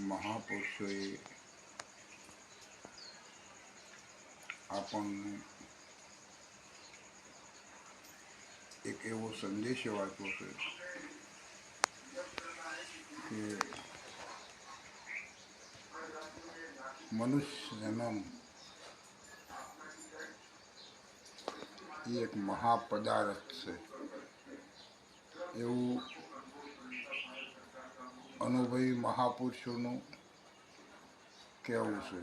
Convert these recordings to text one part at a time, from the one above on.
મહાપુરુષોએ આપણને એક એવો સંદેશો આપ્યો છે કે મનુષ્ય જન્મ એ એક મહાપદાર્થ છે. એવું અનુભવી મહાપુરુષોનું કહેવું છે.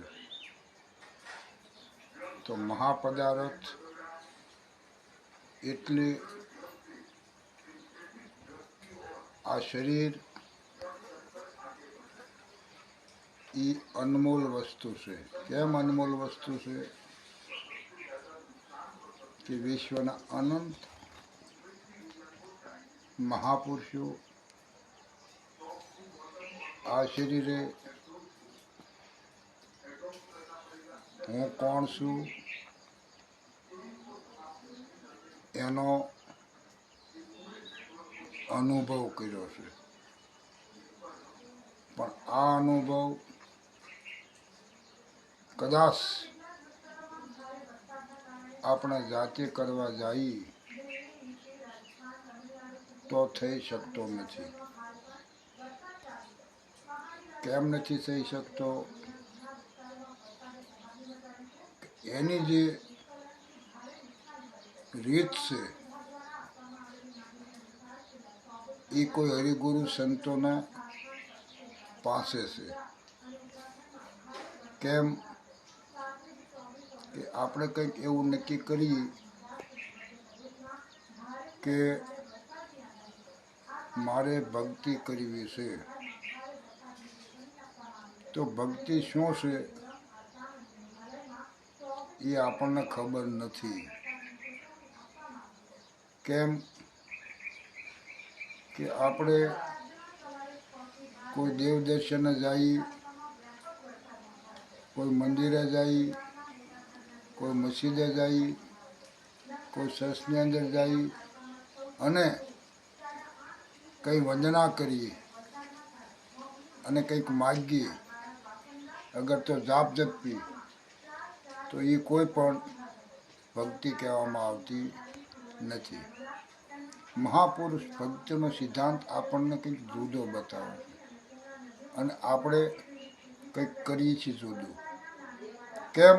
તો મહાપદાર્થ એટલે આ શરીર એ અનમોલ વસ્તુ છે. કેમ અનમોલ વસ્તુ છે? કે વિશ્વના અનંત મહાપુરુષો આ શરીરે હું કોણ છું? એનો અનુભવ કર્યો છે. પણ આ અનુભવ કદાચ આપણે જાતે કરવા જઈએ તો થઈ શકતો નથી. કેમ નથી થઈ શકતો? એની જે રીત છે, એ કોઈ હરિગુરુ સંતોના પાસે છે. કેમ કે આપણે કંઈક એવું નક્કી કરીએ કે મારે ભક્તિ કરવી છે. તો ભક્તિ શું છે? એ આપણને ખબર નથી. કેમ? કે આપણે કોઈ દેવ દર્શને જઈએ કોઈ મંદિરે જઈએ કોઈ મસ્જિદે જઈએ કોઈ સસની અંદર જઈએ અને કંઈ વંદના કરીએ અને કંઈક માગીએ અગર તો જાપ જપી તો એ કોઈ પણ ભક્તિ કહેવામાં આવતી નથી. મહાપુરુષ ભક્તિનો સિદ્ધાંત આપણને કંઈક જુદો બતાવે છે. અને આપણે કંઈક કરીએ છીએ જુદું. કેમ?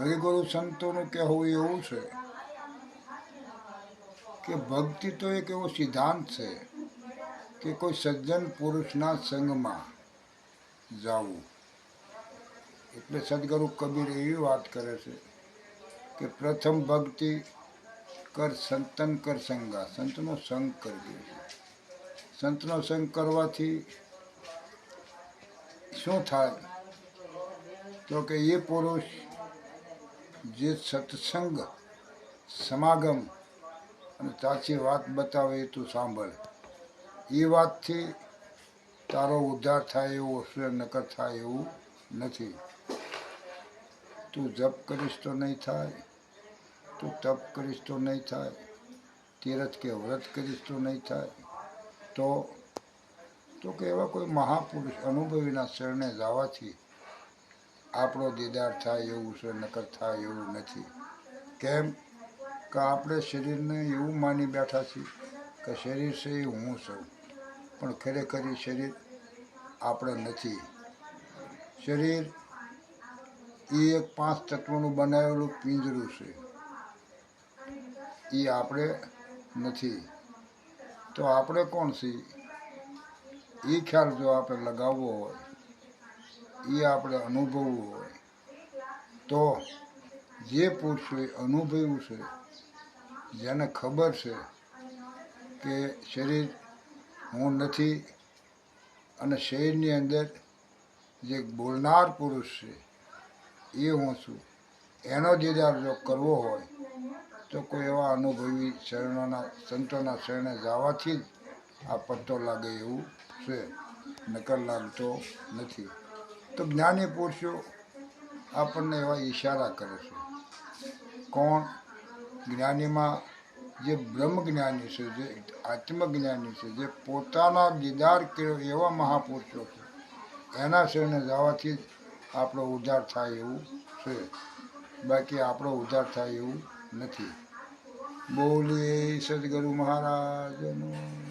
હરિગુરુ સંતોનું કહેવું એવું છે કે ભક્તિ તો એક એવો સિદ્ધાંત છે કે કોઈ સજ્જન પુરુષના સંગમાં જવું. એટલે સદગુરુ કબીર એવી વાત કરે છે કે પ્રથમ ભક્તિ કર સંતન કર સંગા. સંતનો સંગ કરજો સંતનો સંગ કરવાથી શું થાય? તો કે એ પુરુષ જે સત્સંગ, સમાગમ અને સાચી વાત બતાવે એ તું સાંભળે. એ વાતથી તારો ઉદ્ધાર થાય એવો હશે, નકર થાય એવું નથી. તું જપ કરીશ તો નહીં થાય, તું તપ કરીશ તો નહીં થાય, તીરથ કે વ્રત કરીશ તો નહીં થાય, તો તો કે એવા કોઈ મહાપુરુષ અનુભવીના શરણે જવાથી આપણો દીદાર થાય એવું છે, નકર થાય એવું નથી. કેમ કે આપણે શરીરને એવું માની બેઠા છીએ કે શરીર છે એ હું છું. પણ ખરેખર એ શરીર આપણે નથી. શરીર એ એક પાંચ તત્વોનું બનાવેલું પિંજરું છે. એ આપણે નથી. તો આપણે કોણ છીએ? એ ખ્યાલ જો આપણે લગાવવો હોય, એ આપણે અનુભવવું હોય, તો જે પુરુષોએ અનુભવ્યું છે, જેને ખબર છે કે શરીર હું નથી. અને શરીરની અંદર જે બોલનાર પુરુષ છે, એ હું છું. એનો દીદાર જો કરવો હોય, તો કોઈ એવા અનુભવી શરણોના સંતોના શરણે જવાથી જ આ પત્તો લાગે એવું છે. નકર લાગતો નથી. તો જ્ઞાની પુરુષો આપણને એવા ઈશારા કરે છે. કોણ જ્ઞાનીમાં જે બ્રહ્મજ્ઞાની છે, જે આત્મજ્ઞાની છે, જે પોતાના દીદાર કર્યો એવા મહાપુરુષો છે, એના શરણે જવાથી જ આપણો ઉદ્ધાર થાય એવું છે. બાકી આપણો ઉદ્ધાર થાય એવું નથી. બોલીએ સદગુરુ મહારાજનું